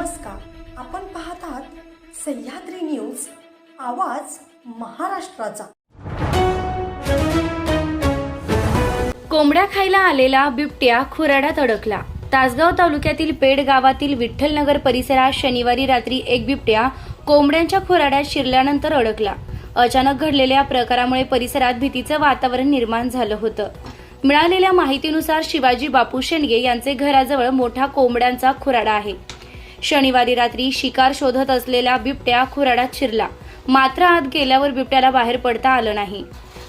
नमस्कार. आपण पाहतात सह्याद्री न्यूज आवाज महाराष्ट्राचा. कोंबड्या खायला आलेला बिबट्या खुराड्यात अडकला. तासगाव तालुक्यातील पेड गावातील विठ्ठलनगर परिसरात शनिवारी रात्री एक बिबट्या कोंबड्यांच्या खुराड्यात शिरल्यानंतर अडकला. अचानक घडलेल्या प्रकारामुळे परिसरात भीतीचं वातावरण निर्माण झालं होतं. मिळालेल्या माहितीनुसार शिवाजी बापू शेंडगे यांचे घराजवळ मोठा कोंबड्यांचा खुराडा आहे. शनिवारी रात्री शिकार शोधत असलेला बिबट्या खुराडात शिरला. मात्र आत गेल्यावर बिबट्याला बाहेर पडता आलं नाही.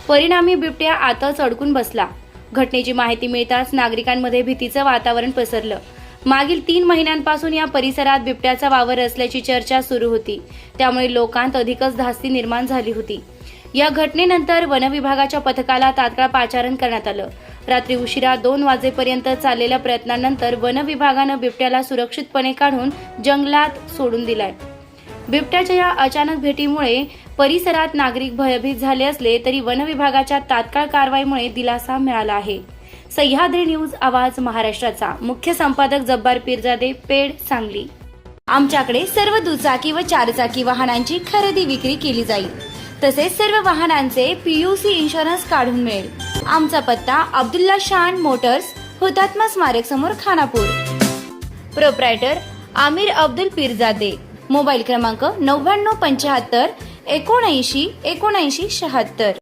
परिणामी बिबट्या आतच अडकून बसला. घटनेची माहिती मिळताच नागरिकांमध्ये भीतीचं वातावरण पसरलं. मागील तीन महिन्यांपासून या परिसरात बिबट्याचा वावर असल्याची चर्चा सुरू होती. त्यामुळे लोकांत अधिकच धास्ती निर्माण झाली होती. या घटनेनंतर वनविभागाच्या पथकाला तात्काळ पाचारण करण्यात आलं. रात्री उशिरा दोन वाजेपर्यंत चाललेल्या प्रयत्नानंतर वनविभागानं बिबट्याला सुरक्षितपणे काढून जंगलात सोडून दिलाय. बिबट्याच्या या अचानक भेटीमुळे परिसरात नागरिक भयभीत झाले असले तरी वनविभागाच्या तात्काळ कारवाईमुळे दिलासा मिळाला आहे. सह्याद्री न्यूज आवाज महाराष्ट्राचा. मुख्य संपादक जब्बार पिरजादे पेड सांगली. आमच्याकडे सर्व दुचाकी व चारचाकी वाहनांची खरेदी विक्री केली जाईल. तसेच सर्व वाहनांचे पीयूसी इन्शुरन्स काढून मिळेल. आमचा पत्ता अब्दुल्ला शान मोटर्स हुतात्मा स्मारक समोर खानापूर. प्रोप्रायटर आमिर अब्दुल पीरजादे. मोबाईल क्रमांक नव्याण्णव पंच्याहत्तर एकोणऐंशी एकोणऐंशी शहात्तर.